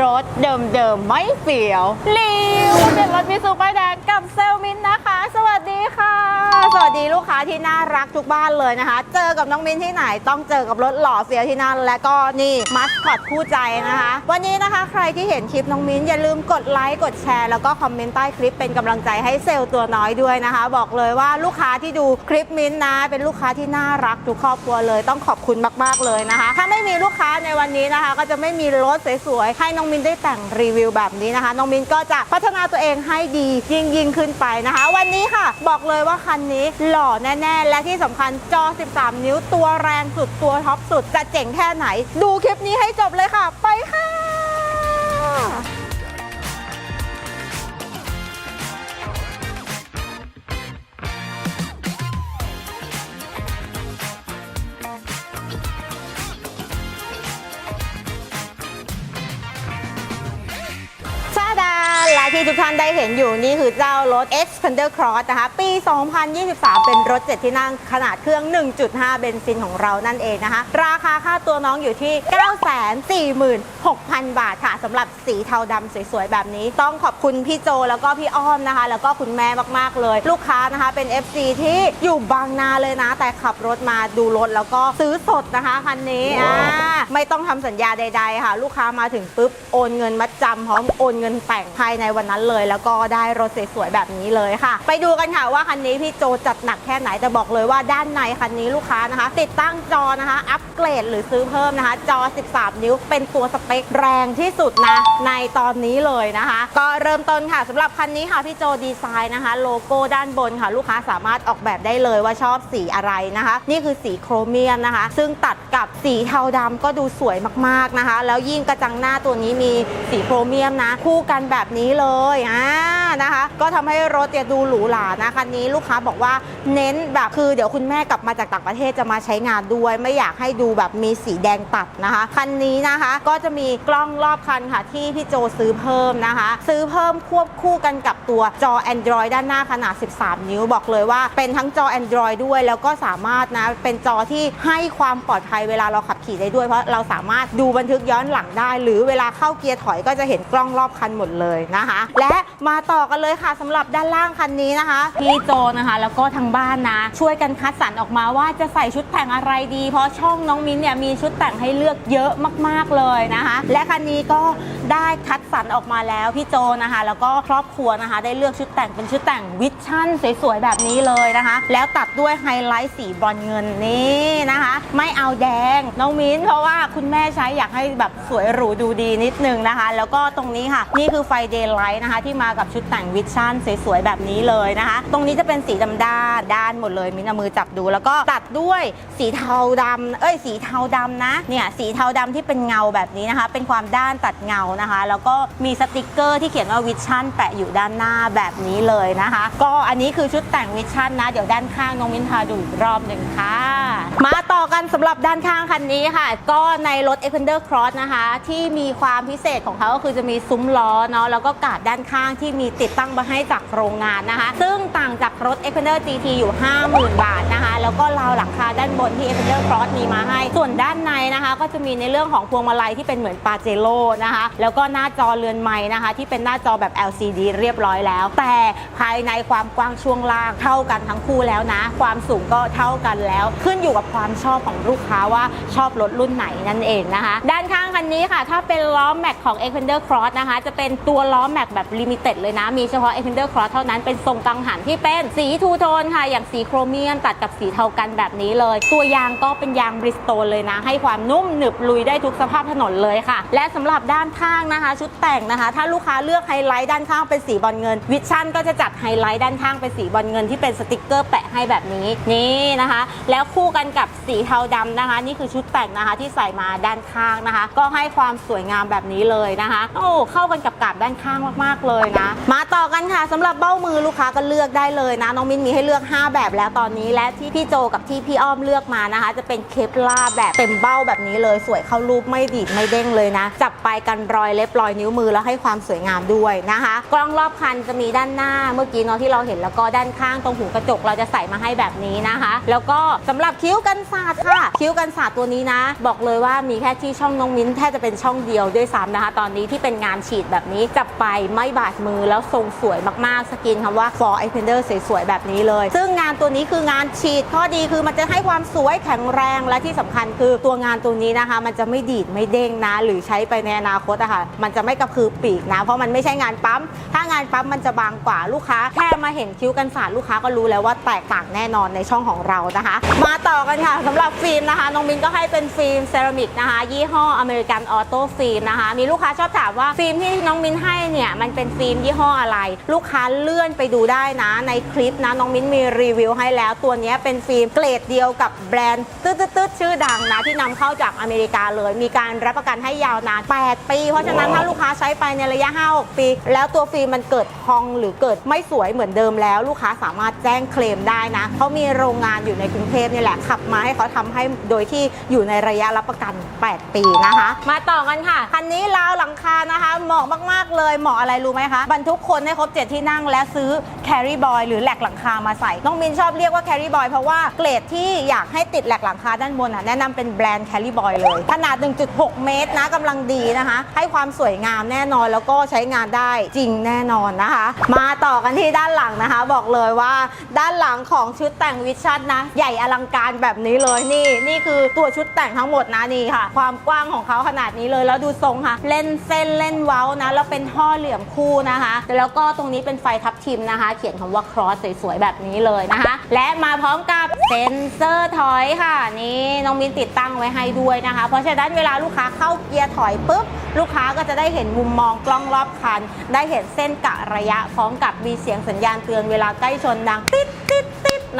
รถเดิมๆ ไม่เสียวรีวเป็นรถมิสูป้ายแดงกับเซลมินนะคะ สวัสดีค่ะ สวัสดีลูกค้าที่น่ารักทุกบ้านเลยนะคะ เจอกับน้องมินที่ไหนต้องเจอกับรถหล่อเฟียวที่นั่น และก็นี่มัสคอตคู่ใจนะคะ วันนี้นะคะใครที่เห็นคลิปน้องมินอย่าลืมกดไลค์กดแชร์แล้วก็คอมเมนต์ใต้คลิปเป็นกำลังใจให้เซลล์ตัวน้อยด้วยนะคะ บอกเลยว่าลูกค้าที่ดูคลิปมินนะ เป็นลูกค้าที่น่ารักทุกครอบครัวเลย ต้องขอบคุณมากๆเลยนะคะ ถ้าไม่มีลูกค้าในวันนี้นะคะ ก็จะไม่มีรถสวยๆให้น้อง้องมินได้แต่งรีวิวแบบนี้นะคะ น้องมินก็จะพัฒนาตัวเองให้ดียิ่งยิ่งขึ้นไปนะคะ วันนี้ค่ะ บอกเลยว่าคันนี้หล่อแน่ ๆ และที่สำคัญจอ 13 นิ้วตัวแรงสุดตัวท็อปสุดจะเจ๋งแค่ไหน ดูคลิปนี้ให้จบเลยค่ะ ไปค่ะ ที่ทุกท่านได้เห็นอยู่นี่คือเจ้ารถ Xpander Cross นะคะ ปี 2023 เป็นรถ 7 ที่นั่งขนาดเครื่อง 1.5 เบนซินของเรานั่นเองนะคะ ราคาค่าตัวน้องอยู่ที่ 946,000 บาทค่ะสำหรับสีเทาดำสวยๆ แบบนี้ ต้องขอบคุณพี่โจแล้วก็พี่อ้อมนะคะ แล้วก็คุณแม่มากๆเลย ลูกค้านะคะเป็น FC ที่อยู่บางนาเลยนะ แต่ขับรถมาดูรถแล้วก็ซื้อสดนะคะคันนี้อ่าไม่ต้องทำสัญญาใด ๆ ค่ะ ลูกค้ามาถึงปุ๊บโอนเงินมัดจำพร้อมโอนเงินแต่งภายในวันนั้นเลย แล้วก็ได้รถสวยๆแบบนี้เลยค่ะ ไปดูกันค่ะว่าคันนี้พี่โจจัดหนักแค่ไหนแต่บอกเลยว่าด้านในคันนี้ลูกค้านะคะ ติดตั้งจอนะคะ อัปเกรดหรือซื้อเพิ่มนะคะ จอ 13 นิ้ว เป็นตัวสเปคแรงที่สุดนะในตอนนี้เลยนะคะ ก็เริ่มต้นค่ะสำหรับคันนี้ค่ะพี่โจดีไซน์นะคะ โลโก้ด้านบนค่ะ ลูกค้าสามารถออกแบบได้เลยว่าชอบสีอะไรนะคะ นี่คือสีโครเมียมนะคะ ซึ่งตัดกับสีเทาดำก็ดูสวยมากๆนะคะ แล้วยิ่งกระจังหน้าตัวนี้มีสีโครเมียมนะ คู่กันแบบนี้เลยอ่านะคะ ก็ทำให้รถเนี่ยดูหรูหรานะคันนี้ลูกค้าบอกว่าเน้นแบบคือเดี๋ยวคุณแม่กลับมาจากต่างประเทศจะมาใช้งานด้วย ไม่อยากให้ดูแบบมีสีแดงตัดนะคะคันนี้นะคะก็จะมีกล้องรอบคันค่ะที่พี่โจซื้อเพิ่มนะคะ ซื้อเพิ่มควบคู่กันกับตัวจอ Android ด้านหน้าขนาด 13 นิ้วบอกเลยว่าเป็นทั้งจอ Android ด้วย แล้วก็สามารถนะเป็นจอที่ให้ความปลอดภัยเวลาเราขับขี่ได้ด้วยเพราะเราสามารถดูบันทึกย้อนหลังได้ หรือเวลาเข้าเกียร์ถอยก็จะเห็นกล้องรอบคันหมดเลยนะคะ และมาต่อกันเลยค่ะสำหรับด้านล่างคันนี้นะคะพี่โจนะคะ แล้วก็ทางบ้านนะ ช่วยกันคัดสรรออกมาว่าจะใส่ชุดแต่งอะไรดี เพราะช่องน้องมิ้นเนี่ยมีชุดแต่งให้เลือกเยอะมาก ๆเลยนะคะ และคันนี้ก็ ได้คัดสรรออกมาแล้วพี่โจนะคะ แล้วก็ครอบครัวนะคะ ได้เลือกชุดแต่งเป็นชุดแต่งวิชั่นสวยๆแบบนี้เลยนะคะ แล้วตัดด้วยไฮไลท์สีบรอนเงินนี่นะคะ ไม่เอาแดงน้องมิ้นเพราะว่าคุณแม่ใช้อยากให้แบบสวยหรูดูดีนิดนึงนะคะ แล้วก็ตรงนี้ค่ะ นี่คือไฟเดย์ไลท์นะคะ ที่มากับชุดแต่งวิชั่นสวยๆแบบนี้เลยนะคะ ตรงนี้จะเป็นสีดำด้านด้านหมดเลยมิ้นเอามือจับดู แล้วก็ตัดด้วยสีเทาดำเอ้ยสีเทาดำนะเนี่ยสีเทาดำที่เป็นเงาแบบนี้นะคะ เป็นความด้านตัดเงานะคะ แล้วก็มีสติกเกอร์ที่เขียนว่าวิชั่นแปะอยู่ด้านหน้าแบบนี้เลยนะคะ ก็อันนี้คือชุดแต่งวิชั่นนะ เดี๋ยวด้านข้างน้องมินพาดูอีกรอบหนึ่งค่ะ มาต่อกันสำหรับด้านข้างคันนี้ค่ะ ก็ในรถ Xpander Cross นะคะ ที่มีความพิเศษของเขาก็คือจะมีซุ้มล้อเนาะแล้วก็กาดด้านข้างที่มีติดตั้งมาให้จากโรงงานนะคะ ซึ่งต่างจากรถ Xpander GT อยู่ 50,000 บาทนะคะ แล้วก็ราวหลังคาด้านบนที่ Xpander Cross มีมาให้ ส่วนด้านในนะคะ ก็จะมีในเรื่องของพวงมาลัยที่เป็นเหมือนปาเจโร่นะคะแล้วก็หน้าจอเรือนไม้นะคะ ที่เป็นหน้าจอแบบ LCD เรียบร้อยแล้ว แต่ภายในความกว้างช่วงล่างเท่ากันทั้งคู่แล้วนะ ความสูงก็เท่ากันแล้ว ขึ้นอยู่กับความชอบของลูกค้าว่าชอบรถรุ่นไหนนั่นเองนะคะ ด้านข้างคันนี้ค่ะ ถ้าเป็นล้อแม็กของ Xpander Cross นะคะ จะเป็นตัวล้อแม็กแบบลิมิเต็ดเลยนะ มีเฉพาะ Xpander Cross เท่านั้นเป็นทรงกังหันที่เป็นสีทูโทนค่ะ อย่างสีโครเมียมตัดกับสีเทากันแบบนี้เลย ตัวยางก็เป็นยางบริสโตนเลยนะ ให้ความนุ่มหนึบลุยได้ทุกสภาพถนนเลยค่ะ และสำหรับด้านข้างนะคะ ชุดแต่งนะคะ ถ้าลูกค้าเลือกไฮไลท์ด้านข้างเป็นสีบอลเงิน วิชั่นก็จะจัดไฮไลท์ด้านข้างเป็นสีบอลเงินที่เป็นสติกเกอร์แปะให้แบบนี้นี่นะคะ แล้วคู่กันกับสีเทาดำนะคะ นี่คือชุดแต่งนะคะที่ใส่มาด้านข้างนะคะ ก็ให้ความสวยงามแบบนี้เลยนะคะ โอ้เข้ากันกับกาบด้านข้างมากๆเลยนะ มาต่อกันค่ะสำหรับเบ้ามือลูกค้าก็เลือกได้เลยนะน้องมินมีให้เลือก 5 แบบแล้วตอนนี้และที่พี่โจกับที่พี่อ้อมเลือกมานะคะ จะเป็นเคปลาแบบเต็มเบ้าแบบนี้เลย สวยเข้ารูปไม่ดีดไม่เด้งเลยนะ จับไปกันร้อนอยเล็บรอยนิ้วมือแล้วให้ความสวยงามด้วยนะคะ กล้องรอบคันจะมีด้านหน้าเมื่อกี้เนาะที่เราเห็นแล้วก็ด้านข้างตรงหูกระจกเราจะใส่มาให้แบบนี้นะคะ แล้วก็สำหรับคิ้วกันศาสตร์ค่ะ คิ้วกันศาสตร์ตัวนี้นะ บอกเลยว่ามีแค่ที่ช่องน้องมิ้นแทบจะเป็นช่องเดียวด้วยซ้ำนะคะ ตอนนี้ที่เป็นงานฉีดแบบนี้จับไปไม่บาดมือแล้วทรงสวยมากๆสกินคำว่า for i p e n d e r สวยๆแบบนี้เลย ซึ่งงานตัวนี้คืองานฉีดข้อดีคือมันจะให้ความสวยแข็งแรงและที่สำคัญคือตัวงานตัวนี้นะคะ มันจะไม่ดีดไม่เด้งนะ หรือใช้ไปในอนาคตอะคะมันจะไม่กระพือปีกนะ เพราะมันไม่ใช่งานปั๊ม ถ้างานปั๊มมันจะบางกว่าลูกค้า แค่มาเห็นคิ้วกันสาดลูกค้าก็รู้แล้วว่าแตกต่างแน่นอนในช่องของเรานะคะ มาต่อกันค่ะสำหรับฟิล์มนะคะน้องมินก็ให้เป็นฟิล์มเซรามิกนะคะ ยี่ห้ออเมริกันออโต้ฟิล์มนะคะ มีลูกค้าชอบถามว่าฟิล์มที่น้องมินให้เนี่ยมันเป็นฟิล์มยี่ห้ออะไร ลูกค้าเลื่อนไปดูได้นะ ในคลิปนะน้องมินมีรีวิวให้แล้วตัวนี้เป็นฟิล์มเกรดเดียวกับแบรนด์ตืดๆชื่อดังนะที่นำเข้าจากอเมริกาเลย มีการรับประกันให้ยาวนาน 8 ปีเพราะฉะนั้นถ้าลูกค้าใช้ไปในระยะ5-6ปี แล้วตัวฟิล์มมันเกิดพองหรือเกิดไม่สวยเหมือนเดิมแล้ว ลูกค้าสามารถแจ้งเคลมได้นะเขามีโรงงานอยู่ในกรุงเทพนี่แหละขับมาให้เขาทำให้โดยที่อยู่ในระยะรับประกัน 8 ปีนะคะ มาต่อกันค่ะคันนี้ราวหลังคานะคะเหมาะมากๆเลยเหมาะอะไรรู้ไหมคะบรรทุกคนให้ครบ 7 ที่นั่งและซื้อ carry boy หรือแหลกหลังคามาใส่น้องมินชอบเรียกว่า carry boy เพราะว่าเกรดที่อยากให้ติดแหลกหลังคาด้านบนอะแนะนำเป็นแบรนด์ carry boy เลยขนาด 1.6 เมตรนะกำลังดีนะคะ ให้ความสวยงามแน่นอน แล้วก็ใช้งานได้จริงแน่นอนนะคะ มาต่อกันที่ด้านหลังนะคะ บอกเลยว่าด้านหลังของชุดแต่งวิชั่นนะ ใหญ่อลังการแบบนี้เลยนี่นี่คือตัวชุดแต่งทั้งหมดนะนี่ค่ะ ความกว้างของเขาขนาดนี้เลยแล้วดูทรงค่ะ เล่นเส้นเล่นเว้านะแล้วเป็นห่อเหลี่ยมคู่นะคะแล้วก็ตรงนี้เป็นไฟทับทิมนะคะ เขียนคำว่า cross สวยๆแบบนี้เลยนะคะ และมาพร้อมกับเซ็นเซอร์ถอยค่ะ นี่น้องมินติดตั้งไว้ให้ด้วยนะคะ เพราะฉะนั้นเวลาลูกค้าเข้าเกียร์ถอยปุ๊บลูกค้าก็จะได้เห็นมุมมองกล้องรอบคัน ได้เห็นเส้นกะระยะพร้อมกับมีเสียงสัญญาณเตือนเวลาใกล้ชนดังติดติดติด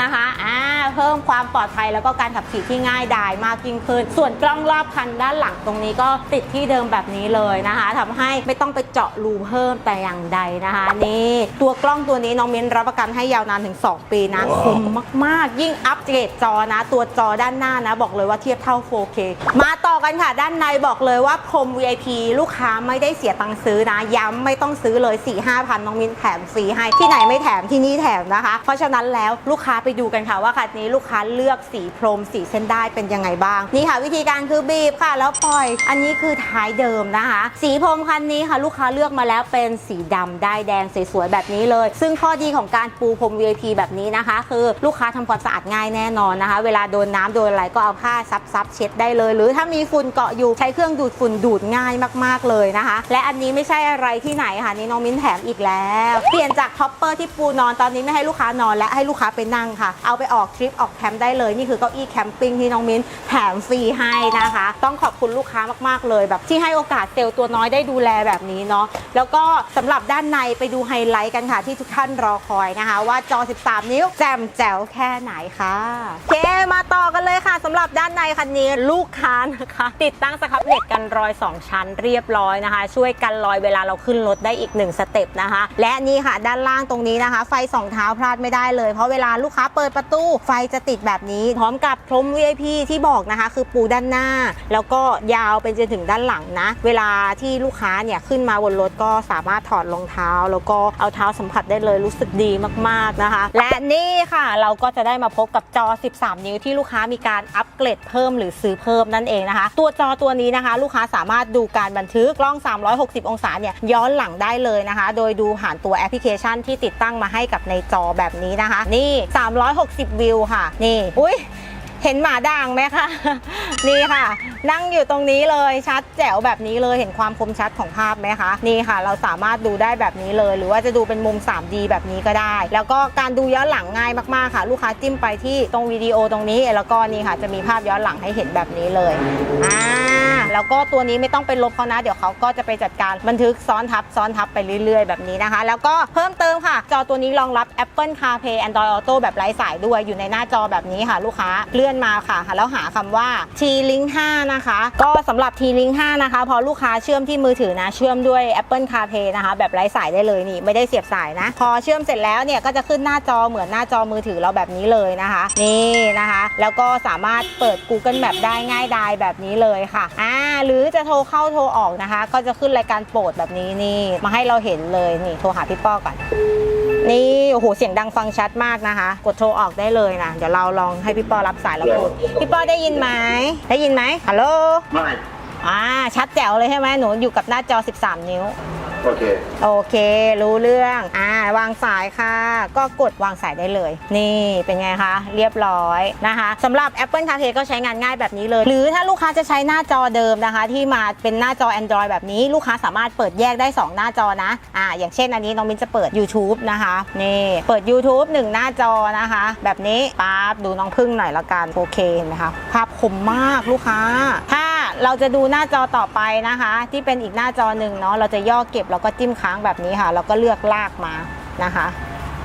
นะคะอ่าเพิ่มความปลอดภัยแล้วก็การขับขี่ที่ง่ายดายมากยิ่งขึ้น ส่วนกล้องรอบคันด้านหลังตรงนี้ก็ติดที่เดิมแบบนี้เลยนะคะทำให้ไม่ต้องไปเจาะรูเพิ่มแต่อย่างใดนะคะ นี่ตัวกล้องตัวนี้น้องมิ้นรับประกันให้ยาวนานถึง 2 ปีนะคมมากๆ ยิ่งอัปเกรดจอนะ ตัวจอด้านหน้านะ บอกเลยว่าเทียบเท่า 4K มาต่อกันค่ะ ด้านในบอกเลยว่าพรม VIP ลูกค้าไม่ได้เสียตังค์ซื้อนะ ย้ำไม่ต้องซื้อเลย 4 5 0 0 0น้องมิ้นแถมฟรีให้ที่ไหนไม่แถมที่นี่แถมนะคะ เพราะฉะนั้นแล้วลูกค้าไปดูกันค่ะว่าคันนี้ลูกค้าเลือกสีพรมสีเส้นได้เป็นยังไงบ้างนี่ค่ะ วิธีการคือบีบค่ะ แล้วปล่อย อันนี้คือท้ายเดิมนะคะ สีพรมคันนี้ค่ะ ลูกค้าเลือกมาแล้วเป็นสีดำได้แดงสวยๆแบบนี้เลย ซึ่งข้อดีของการปูพรม VIP แบบนี้นะคะ คือลูกค้าทำความสะอาดง่ายแน่นอนนะคะ เวลาโดนน้ำโดนอะไรก็เอาผ้าซับๆเช็ดได้เลย หรือถ้ามีฝุ่นเกาะอยู่ใช้เครื่องดูดฝุ่นดูดง่ายมากๆเลยนะคะ และอันนี้ไม่ใช่อะไรที่ไหนค่ะนี่น้องมิ้นแถมอีกแล้ว เปลี่ยนจากท็อปเปอร์ที่ปูนอนตอนนี้ไม่ให้ลูกค้านอนและให้ลูกค้าไปนั่งค่ะ เอาไปออกทริปออกแคมป์ได้เลย นี่คือเก้าอี้แคมปิ้งที่น้องมิ้นแถมฟรีให้นะคะ ต้องขอบคุณลูกค้ามากๆเลย แบบที่ให้โอกาสเซลล์ตัวน้อยได้ดูแลแบบนี้เนาะแล้วก็สำหรับด้านในไปดูไฮไลท์กันค่ะ ที่ทุกท่านรอคอยนะคะ ว่าจอ 13 นิ้วแจ่มแจ๋วแค่ไหนค่ะเคมาต่อกันเลยค่ะสำหรับด้านในคันนี้ลูกค้านะคะ ติดตั้งสครับเหล็กกันรอย 2 ชั้นเรียบร้อยนะคะ ช่วยกันรอยเวลาเราขึ้นรถได้อีก 1 สเต็ปนะคะ และนี่ค่ะด้านล่างตรงนี้นะคะ ไฟสองเท้าพลาดไม่ได้เลยเพราะเวลาลูกค้าเปิดประตูไฟจะติดแบบนี้ พร้อมกับพรม VIP ที่บอกนะคะ คือปูด้านหน้า แล้วก็ยาวเป็นจนถึงด้านหลังนะ เวลาที่ลูกค้าเนี่ยขึ้นมาบนรถก็สามารถถอดรองเท้า แล้วก็เอาเท้าสัมผัสได้เลยรู้สึกดีมากๆนะคะ และนี่ค่ะเราก็จะได้มาพบกับจอ 13 นิ้วที่ลูกค้ามีการอัปเกรดเพิ่มหรือซื้อเพิ่มนั่นเองนะคะ ตัวจอตัวนี้นะคะ ลูกค้าสามารถดูการบันทึกกล้อง 360 องศาเนี่ยย้อนหลังได้เลยนะคะ โดยดูผ่านตัวแอปพลิเคชันที่ติดตั้งมาให้กับในจอแบบนี้นะคะ นี่สา360 วิวค่ะ นี่ อุ้ยเห็นหมาด่างไหมคะ นี่ค่ะ นั่งอยู่ตรงนี้เลยชัดแจ๋วแบบนี้เลยเห็นความคมชัดของภาพไหมคะ นี่ค่ะ เราสามารถดูได้แบบนี้เลย หรือว่าจะดูเป็นมุม 3D แบบนี้ก็ได้ แล้วก็การดูย้อนหลังง่ายมากๆค่ะ ลูกค้าจิ้มไปที่ตรงวิดีโอตรงนี้ แล้วก็นี่ค่ะ จะมีภาพย้อนหลังให้เห็นแบบนี้เลยอ่า แล้วก็ตัวนี้ไม่ต้องไปลบเขานะ เดี๋ยวเขาก็จะไปจัดการบันทึกซ้อนทับซ้อนทับไปเรื่อย ๆ แบบนี้นะคะ แล้วก็เพิ่มเติมค่ะ จอตัวนี้รองรับ Apple CarPlay Android Auto แบบไร้สายด้วยอยู่ในหน้าจอแบบนี้ค่ะ ลูกค้าเลื่อนมาค่ะ แล้วหาคำว่า T-Link 5 นะคะ ก็สำหรับ T-Link 5 นะคะ พอลูกค้าเชื่อมที่มือถือนะ เชื่อมด้วย Apple CarPlay นะคะ แบบไร้สายได้เลยนี่ไม่ได้เสียบสายนะ พอเชื่อมเสร็จแล้วเนี่ยก็จะขึ้นหน้าจอเหมือนหน้าจอมือถือเราแบบนี้เลยนะคะ นี่นะคะ แล้วก็สามารถเปิด Google Map ได้ง่ายดายแบบนี้เลยค่ะอ่าหรือจะโทรเข้าโทรออกนะคะ ก็จะขึ้นรายการโปรดแบบนี้นี่ มาให้เราเห็นเลยนี่โทรหาพี่ป้อก่อนนี่โอ้โหเสียงดังฟังชัดมากนะคะ กดโทรออกได้เลยนะเดี๋ยวเราลองให้พี่ป้อรับสายแล้วพูดพี่ป้อได้ยินไหมได้ยินไหมฮัลโหลไม่อ่าชัดแจ๋วเลยใช่ไหมหนูอยู่กับหน้าจอ 13 นิ้วโอเคโอเค รู้เรื่องอ่า วางสายค่ะ ก็กดวางสายได้เลย นี่เป็นไงคะ เรียบร้อยนะคะสำหรับ Apple CarPlay ก็ใช้งานง่ายแบบนี้เลย หรือถ้าลูกค้าจะใช้หน้าจอเดิมนะคะ ที่มาเป็นหน้าจอ Android แบบนี้ ลูกค้าสามารถเปิดแยกได้ 2 หน้าจอนะอ่าอย่างเช่นอันนี้น้องมินจะเปิด YouTube นะคะนี่เปิด YouTube 1 หน้าจอนะคะ แบบนี้ปั๊บดูน้องพึ่งหน่อยละกันโอเคเห็นไหมคะภาพคมมากลูกค้า ถ้าเราจะดูหน้าจอต่อไปนะคะ ที่เป็นอีกหน้าจอหนึ่งเนาะเราจะย่อเก็บแล้วก็จิ้มค้างแบบนี้ค่ะแล้วก็เลือกลากมา นะคะ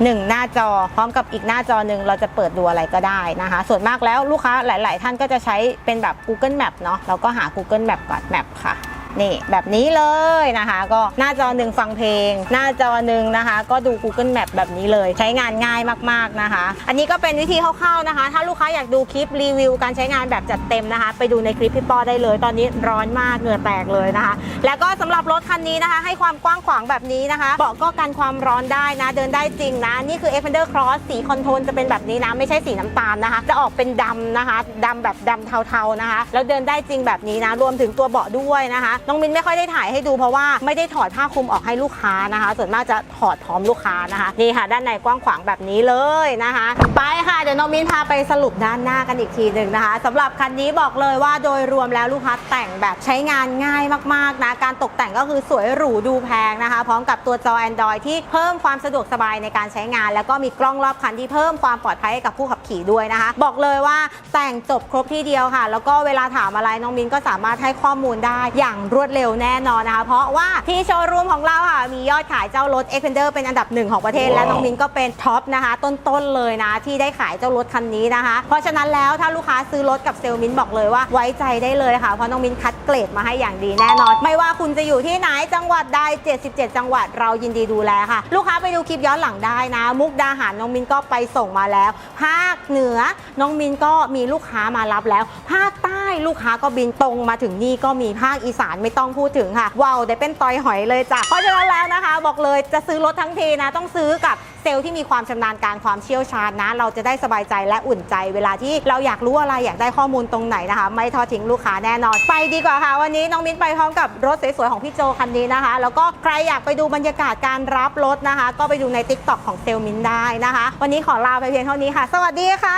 หนึ่งหน้าจอพร้อมกับอีกหน้าจอหนึ่งเราจะเปิดดูอะไรก็ได้นะคะ ส่วนมากแล้วลูกค้าหลาย ๆ ท่านก็จะใช้เป็นแบบ Google Map เนาะเราก็หา Google Map ก่อน Map ค่ะ นี่แบบนี้เลยนะคะ ก็หน้าจอหนึ่งฟังเพลง หน้าจอหนึ่งนะคะ ก็ดู Google Map แบบนี้เลย ใช้งานง่ายมากๆนะคะ อันนี้ก็เป็นวิธีคร่าวๆนะคะ ถ้าลูกค้าอยากดูคลิปรีวิวการใช้งานแบบจัดเต็มนะคะ ไปดูในคลิปพี่ปอได้เลย ตอนนี้ร้อนมากเหงื่อแตกเลยนะคะ แล้วก็สำหรับรถคันนี้นะคะ ให้ความกว้างขวางแบบนี้นะคะเบาะก็กันความร้อนได้นะ เดินได้จริงนะ นี่คือ Defender Cross สีคอนโทรลจะเป็นแบบนี้นะ ไม่ใช่สีน้ำตาลนะคะ จะออกเป็นดำนะคะดำแบบดำเทาๆนะคะ แล้วเดินได้จริงแบบนี้นะ รวมถึงตัวเบาะด้วยนะคะน้องมินไม่ค่อยได้ถ่ายให้ดูเพราะว่าไม่ได้ถอดผ้าคลุมออกให้ลูกค้านะคะ ส่วนมากจะถอดพร้อมลูกค้านะคะนี่ค่ะ ด้านในกว้างขวางแบบนี้เลยนะคะ ไปค่ะเดี๋ยวน้องมินพาไปสรุปด้านหน้ากันอีกทีหนึ่งนะคะสำหรับคันนี้บอกเลยว่าโดยรวมแล้วลูกค้าแต่งแบบใช้งานง่ายมากๆนะการตกแต่งก็คือสวยหรูดูแพงนะคะ พร้อมกับตัวจอ Android ที่เพิ่มความสะดวกสบายในการใช้งาน แล้วก็มีกล้องรอบคันที่เพิ่มความปลอดภัยให้กับผู้ขับขี่ด้วยนะคะ บอกเลยว่าแต่งจบครบที่เดียวค่ะ แล้วก็เวลาถามอะไรน้องมินก็สามารถให้ข้อมูลได้อย่างรวดเร็วแน่นอนนะคะ เพราะว่าที่โชว์รูมของเราค่ะ มียอดขายเจ้ารถ e x p e n d e r เป็นอันดับหนึ่งของประเทศ และน้องมินก็เป็นท็อปนะคะ ต้นๆเลยนะ ที่ได้ขายเจ้ารถคันนี้นะคะ เพราะฉะนั้นแล้วถ้าลูกค้าซื้อรถกับเซลล์มินบอกเลยว่าไว้ใจได้เลยค่ะ เพราะน้องมินคัดเกรดมาให้อย่างดีแน่นอน ไม่ว่าคุณจะอยู่ที่ไหนจังหวัดใด77 จังหวัดเรายินดีดูแลค่ะ ลูกค้าไปดูคลิปย้อนหลังได้นะ มุกดาหารน้องมินก็ไปส่งมาแล้ว ภาคเหนือน้องมินก็มีลูกค้ามารับแล้ว ภาคใต้ลูกค้าก็บินตรงมาถึงนี่ก็มีภาคอีสานไม่ต้องพูดถึงค่ะว้าวได้เป็นตอยหอยเลยจ้ะเพราะฉะนั้นแล้วนะคะ บอกเลยจะซื้อรถทั้งทีนะ ต้องซื้อกับเซลล์ที่มีความชำนาญการความเชี่ยวชาญนะ เราจะได้สบายใจและอุ่นใจ เวลาที่เราอยากรู้อะไรอยากได้ข้อมูลตรงไหนนะคะ ไม่ทอดทิ้งลูกค้าแน่นอน ไปดีกว่าค่ะ วันนี้น้องมิ้นไปพร้อมกับรถสวยๆของพี่โจคันนี้นะคะ แล้วก็ใครอยากไปดูบรรยากาศการรับรถนะคะ ก็ไปดูใน t ิ k t o k ของเซลล์มิ้นได้นะคะ วันนี้ขอลาไปเพียงเท่านี้ค่ะ สวัสดีค่ะ